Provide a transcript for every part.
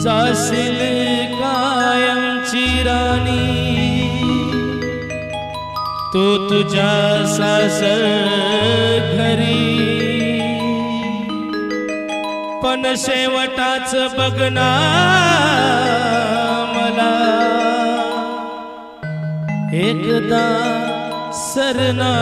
जाशील कायमची राणी तू तुझ्या सासर घरी. पण शेवटाच बघना मला. एकदा सरना.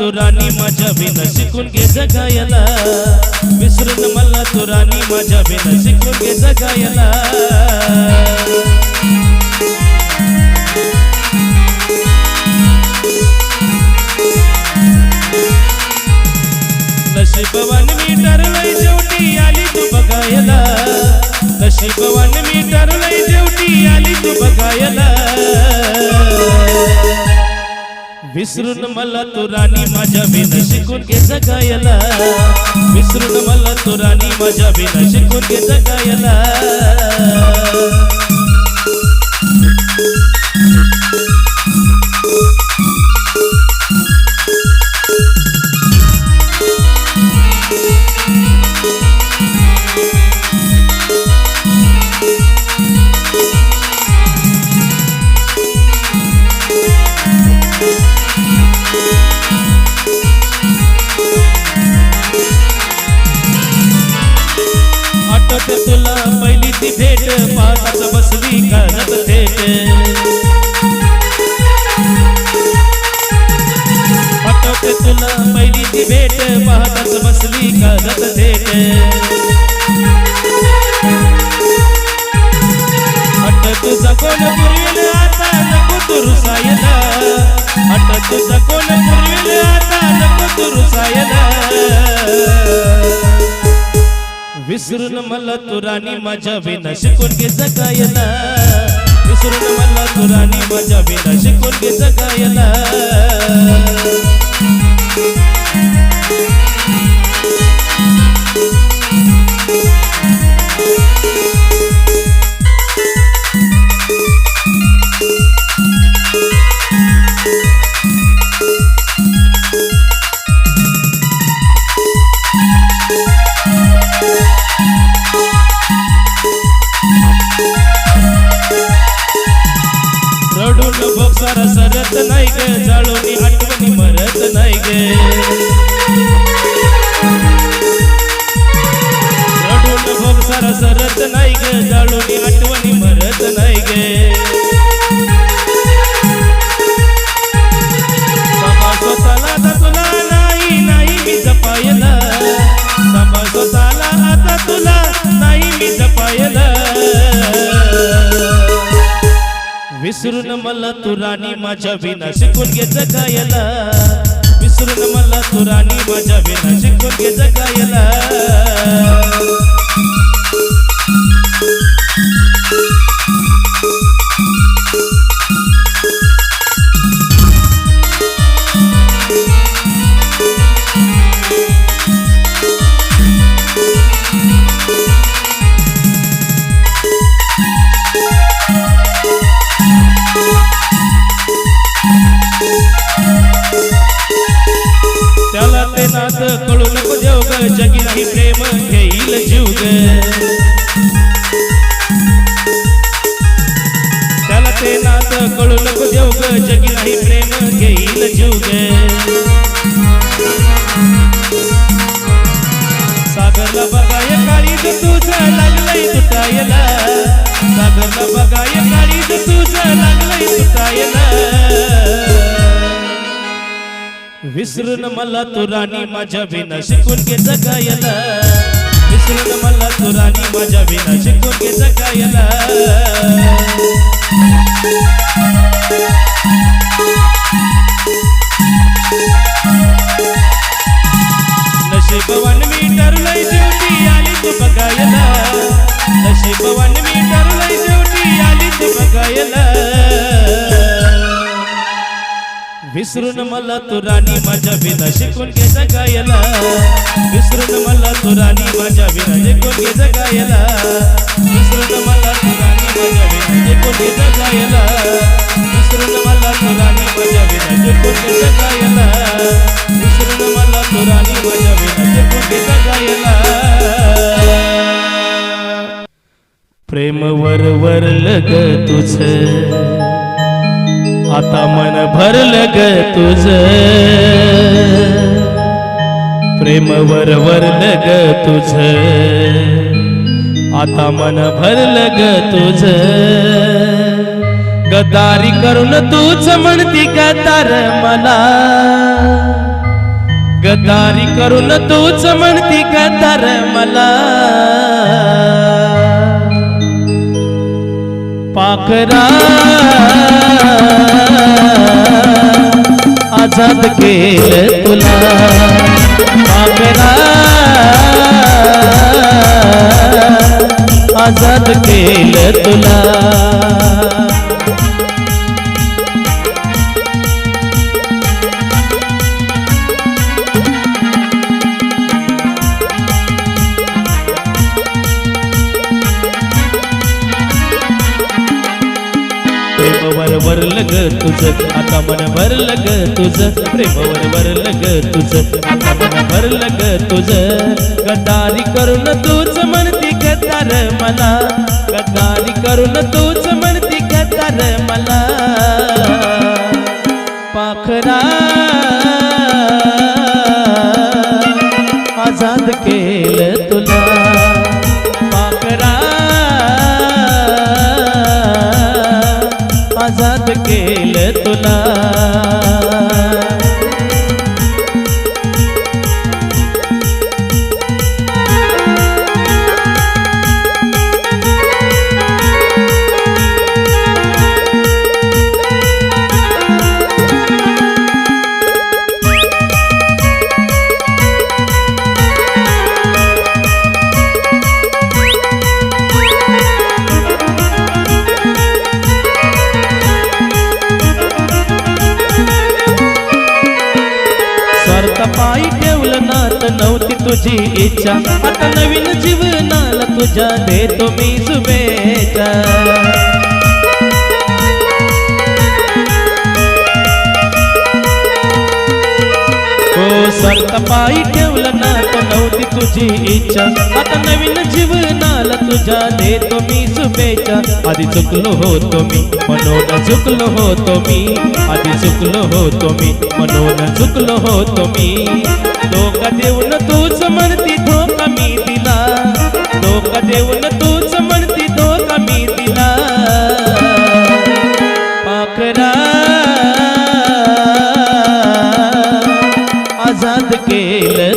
तू राणी माझ्या बिन शिकून घे जगायला विसरून मला तू राणी माझ्या बिन शिकून घे जगायला नशीबवान मी ठरलंय शेवटी आली तू बघायला. नशीबवान मी ठरलंय शेवटी आली तू बघायला. विसरून मला तू राणी माझ्या बिन शिकून घे जगायला. विसरून मला तू राणी माझ्या बिन शिकून घे जगायला. आठवते तुला पहिली ती भेट पाहताच बसली करत थेट अट तुझा कोण पुरविल आता नको अट तुझा कोण आता नको विसरून मला तू राणी माझ्या विनाश शिकून घेत जगायला. विसरून मला तू राणी माझ्या बिना शिकून घे जगायला माझ्या विना शिकून घे जगायला. विसरून मला तुराणी माझ्या विना शिकून घे जगायला. नको जगी प्रेम घेईल जीव त्याला ते नात कळू नको देव ग जगी नाही प्रेम घेईल जीव सागरला बघाय काळी तुझं लागलंय तुटायला। सागरला बघाय काळी तुझं लागलंय तुटायला। विसरून मला तू राणी माझ्या विना शिकून घे जगायला. विसरून मला तू राणी माझ्या विना शिकून घे जगायला. नशीबवान मी ठरलंय शेवटी आली तू बघायला. नशीबवान मी ठरलंय शेवटी आली तू बघायला. विसरून मला तू राणी माझ्या विना शिकून घे जगायला. विसरून मला तू राणी माझ्या विना शिकून घे जगायला. विसरून मला तू राणी माझ्या विना शिकून घे जगायला. विसरून मला तू राणी माझ्या विना शिकून घे जगायला. विसरून मला तू राणी माझ्या विना शिकून घे जगायला. प्रेम वर वर लग तुझ. आता मन भरलं ग तुझ. प्रेम वर वरल ग तुझ. आता मन भरलं ग तुझ. गदारी करून तूच म्हणती गदार मला. गदारी करून तूच म्हणती गदार मला. पाखरा. आजाद केलं तुला. पाखरा आजाद केलं तुला. तुझ. आता मन भरल ग तुझ. प्रेमवर वरल ग तुझ. आता मन भरल ग तुझ. गद्दारी करून तूच म्हणती गद्दार मला. गद्दारी करून तूच म्हणती गद्दार मला. पाखरा. आझाद के तुझी इच्छा. आता नवीन जीवनाला तुझ्या देतो मी शुभेच्छा. हो स्वार्थ पायी ठेवलं नात नव्हती तुझी इच्छा. आता नवीन जीवनाला तुझ्या देतो मी शुभेच्छा. आधी चुकलो होतो मी म्हणून चुकलो होतो मी. आधी चुकलो होतो मी म्हणून चुकलो होतो मी. धोका देऊन तूच म्हणती धोका मी दिला. धोका देऊन तूच म्हणती धोका मी दिला. पाखरा आझाद केलं.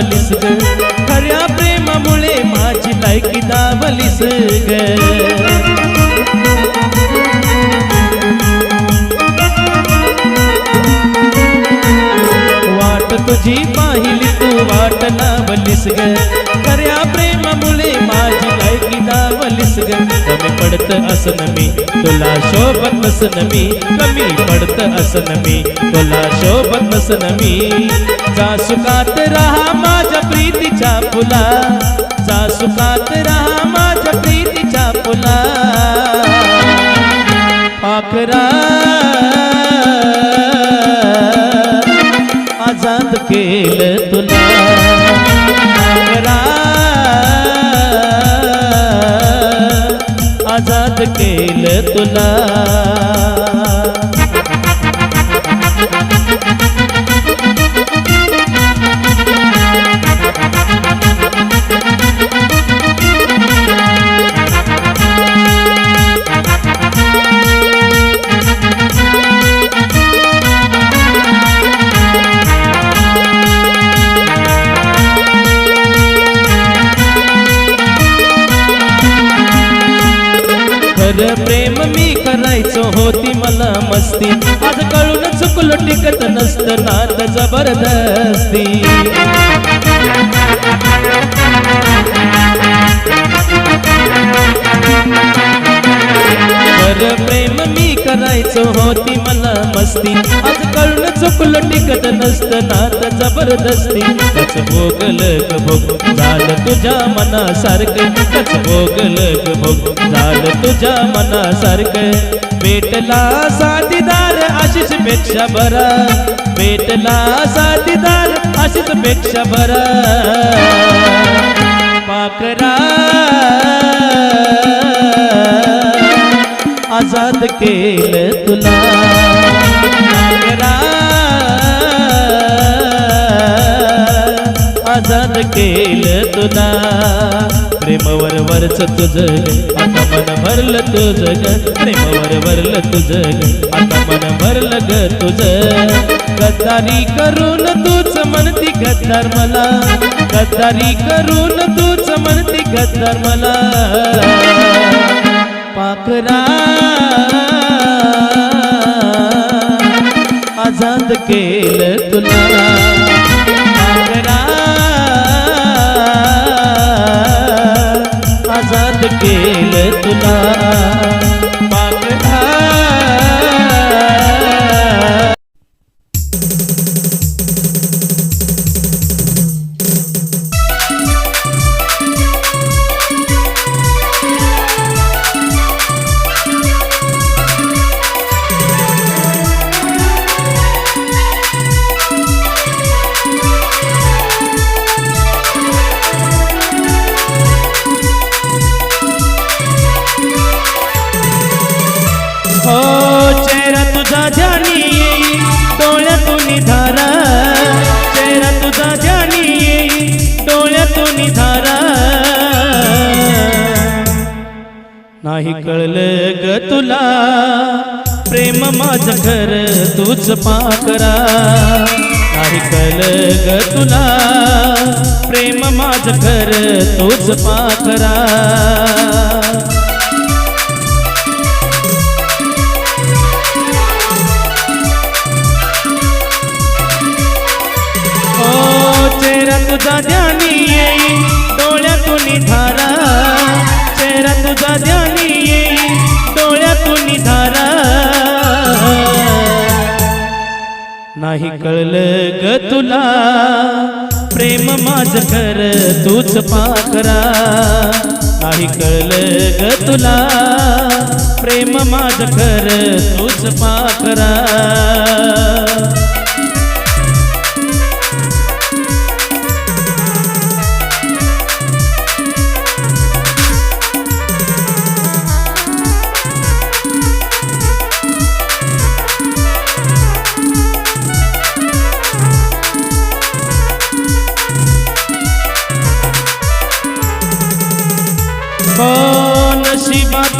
लावलीस ग. खऱ्या प्रेमामुळे माझी लायकी दावलीस ग. वाट तुझी पाहिली तू वाट लावलीस ग. ग कमी पडत असन मी. तुला शोभत नसन मी कमी पडत असन मी. तुला शोभत नसन मी. सासुकात राहा माझ्या प्रीतीच्या फुला. सासुकात राहा माझ्या प्रीतीच्या फुला. पाखरा. आजाद केलं तुला. पाखरा. आझाद केलं तुला मस्ती आज कळून चुकलो टिकत नसत. नात जबरदस्ती खरं प्रेम मी करायचो होती मला मस्ती. आज कळून चुकलो टिकत नसत नात जबरदस्ती. कच भोगल भोग झालं तुझ्या मनासारखं. कच भोगल भोग झालं तुझ्या मनासारखं. भेटला साथीदार आशिषपेक्षा बरा. भेटला साथीदार आशिषपेक्षा बरा. पाकरा आजाद केलं तुला. आजाद केलं तुला. प्रेमवर वरच तुझं आता मन भरलं तुझं ग. प्रेमवर भरलं तुझं आता मन भरलं ग तुझं. गद्दारी करून तूच म्हणती गद्दार मला. गद्दारी करून तूच म्हणती गद्दार मला. पाखरा आजाद केलं तुला. नाही कळलं ग तुला. प्रेम माझं घर तूच पाकरा. नाही कळलं ग तुला. प्रेम माझं घर तूच पाकरा. ओ चेहरा तुझा ध्यान नाही कळलं ग तुला. प्रेम माझ कर तूच पाकरा नाही कळलं ग तुला. प्रेम माझ कर तूच पाकरा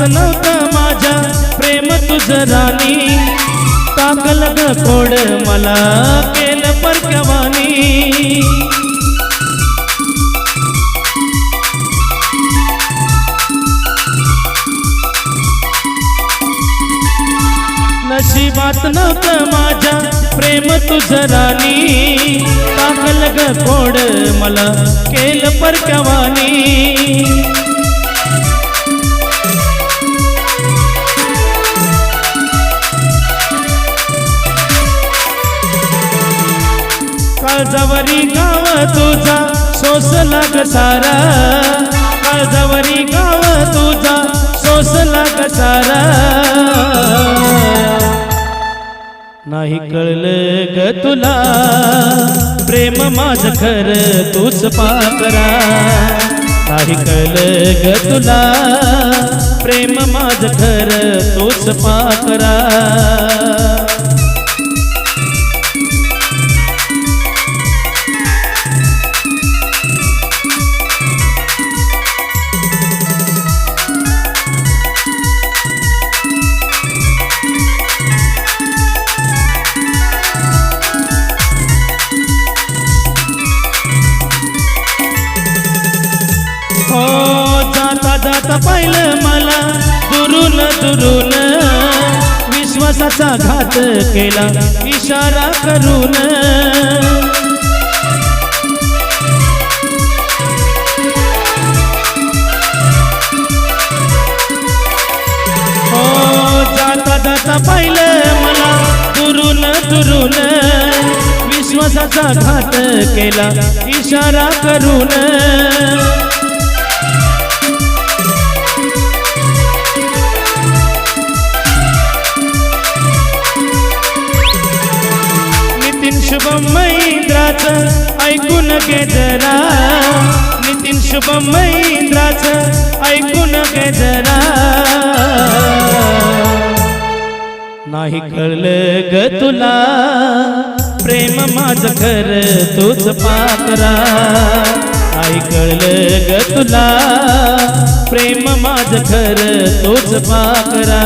नशिबात नव्हतं माझ्या प्रेम तुझं राणी. टाकल ग कोड मला केलं परकवानी नशिबात नव्हतं माझ्या प्रेम तुझं राणी. टाकल ग कोड मला केलं परकवानी काळजावरी गाव तुझा सोसला कसारा सारा. काळजावरी गाव तुझा सोसला कसारा नाही कळलं ग तुला प्रेम माझ खर तूच पाकरा. नाही कळलं ग तुला प्रेम माझ खर तूच पाकरा. विश्वासाचा घात केला. इशारा करून. हो जाता जाता पाहिलं मला. दुरून दुरून. विश्वासाचा घात केला. इशारा करून. ऐकून घे जरा. नितीन शुभम महिंद्राच ऐकून घे जरा. नाही कळलं ग तुला प्रेम माझ खर तूच पाकरा. आई कळलं ग तुला प्रेम माझ खर तूच पाकरा.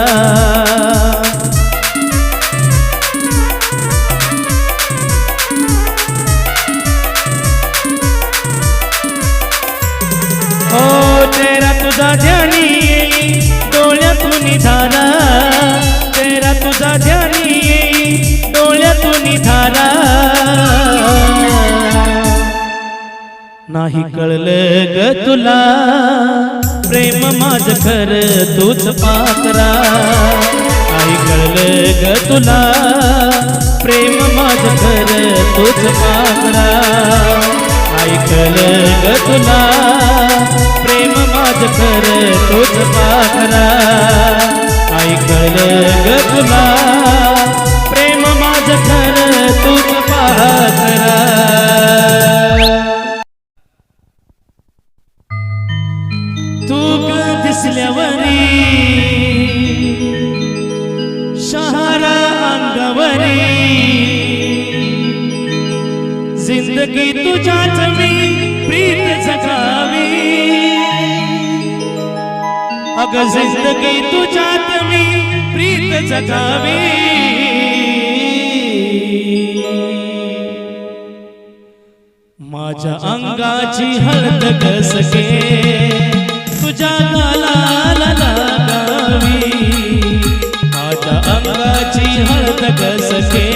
तुला प्रेम माझ खर तूच पाकरा. आई कळलं ग तुला प्रेम माझ खर तूच पाकरा. ऐकलं ग तुला प्रेम माझ खर तूच पाखरा ऐकलं ग तुला प्रेम माझ खर तूच पाखरा अग जिंदगी तुझ्यात मी प्रीत जगावी. माझ्या अंगाची हळद कसके तुझ्या गालाला लागावी. माझ्या अंगाची हळद कसके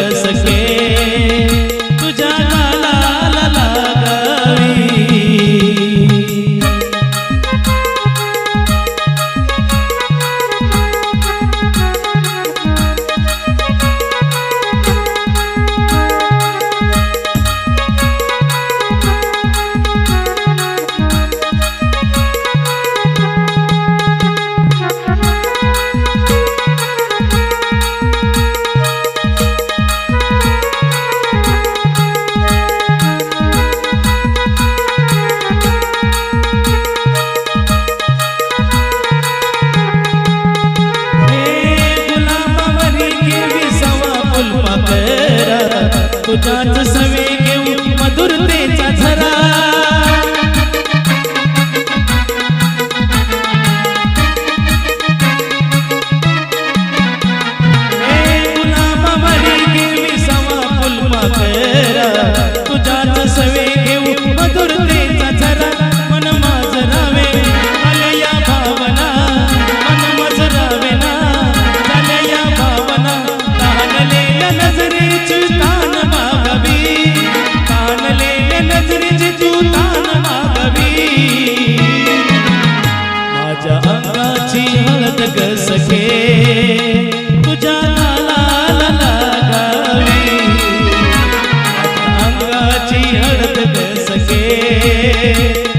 अंगाची quiere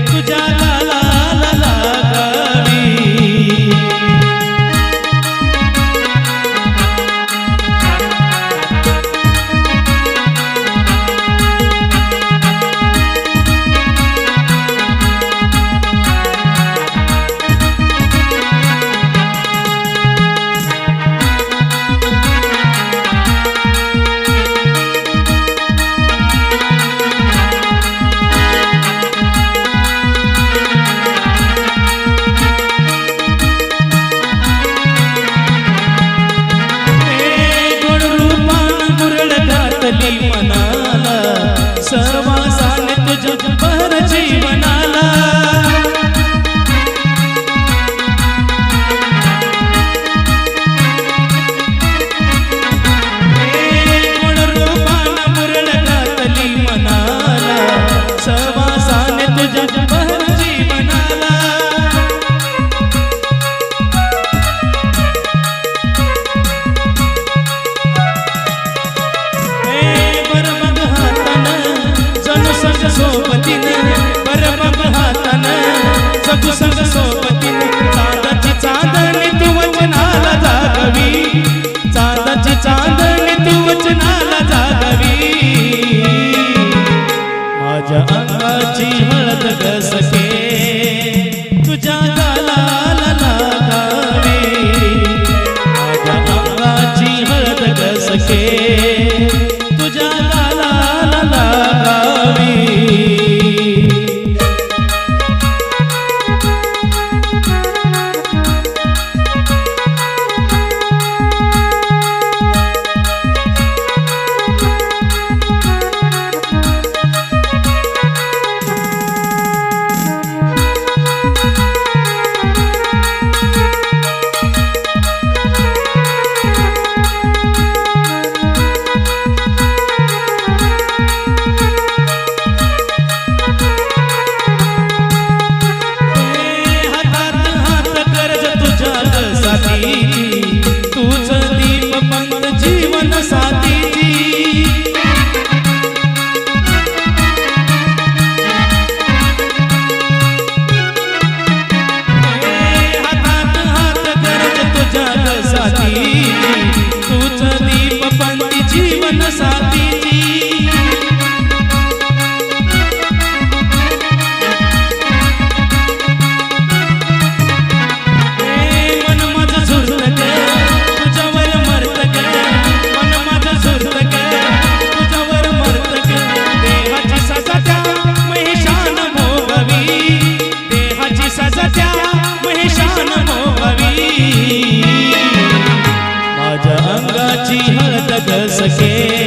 हळद